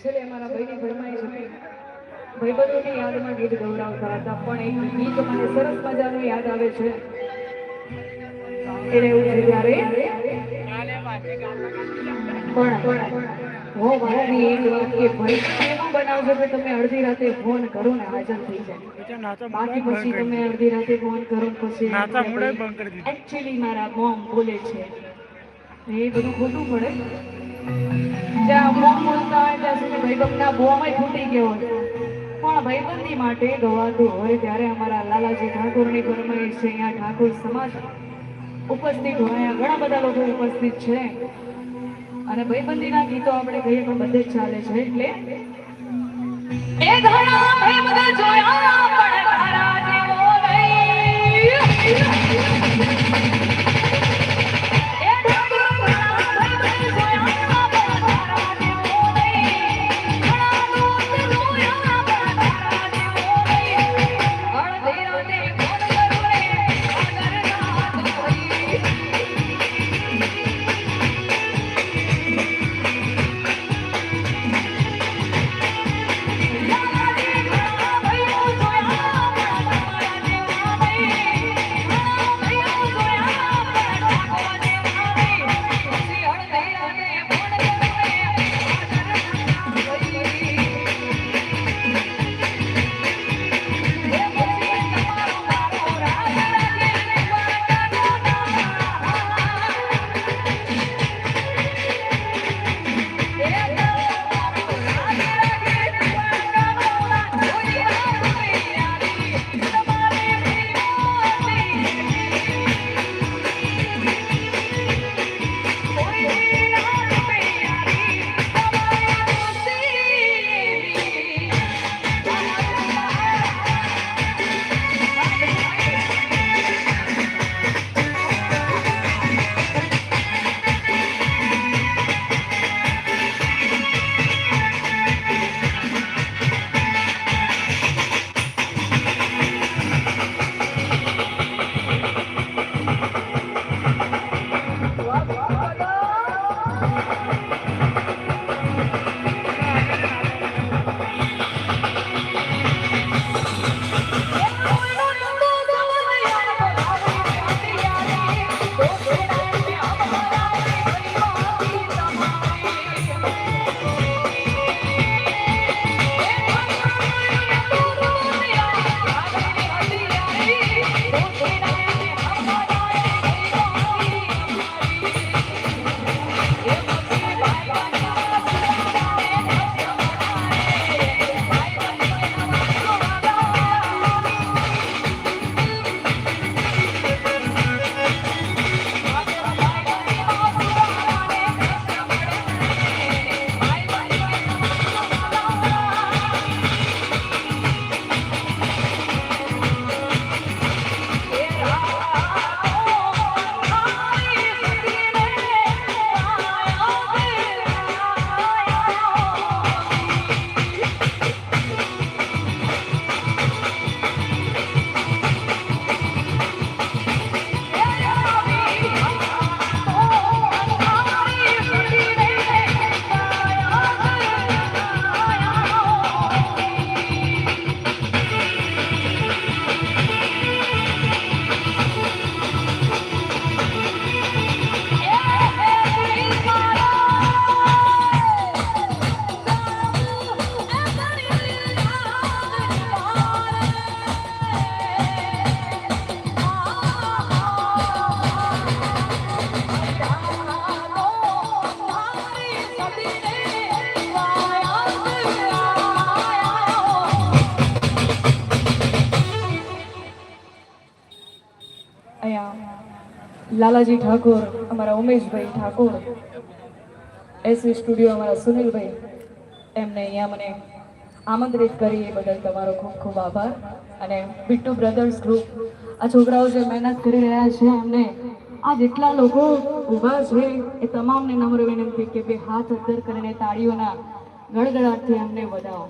છેલ્લે અમારા ભાઈની ભરમાઈ હતી ભાઈબંધોની યાદમાં ગીત ગૌરાવતા હતા પણ એ ગીત મને સરસ મજાનું યાદ આવે છે. એને એવું છે ત્યારે. પણ હો મારાની એક વાત કે ભાઈ એમાં બનાવજો કે તમે અડધી રાતે ફોન કરો ને હાજર થઈ જાય બાકી પછી તમે અડધી રાતે ફોન કરો પછી એકચ્યુઅલી મારા મોમ બોલે છે. એ બધું ખોટું પડે. જ્યાં મોમ બોલતા હોય ત્યાં સુધી ભાઈબંધના બોમાય ફૂટી ગયો હોય. પણ ભાઈબંધી માટે ગવાતું હોય ત્યારે અમારા લાલાજી ઠાકોરની ફરમાઈશ છે અહીંયા ઠાકોર સમાજ ઉપસ્થિત હોય. ઘણા બધા લોકો ઉપસ્થિત છે. અને ભાઈબંધીના ગીતો આપણે કહીએ પણ બધે જ ચાલે છે. એટલે લાલાજી ઠાકોર, અમારા ઉમેશભાઈ ઠાકોર એસવી સ્ટુડિયો અમારા સુનિલભાઈ, એમને અહીંયા મને આમંત્રિત કરી એ બદલ તમારો ખૂબ ખૂબ આભાર. અને બિટ્ટુ બ્રધર્સ ગ્રુપ આ છોકરાઓ જે મહેનત કરી રહ્યા છે, એમને આ જેટલા લોકો ઊભા છે, એ તમામને નમ્ર વિનંતી કે બે હાથ અંદર કરીને તાળીઓના ગડગડાટથી એમને વધાવો.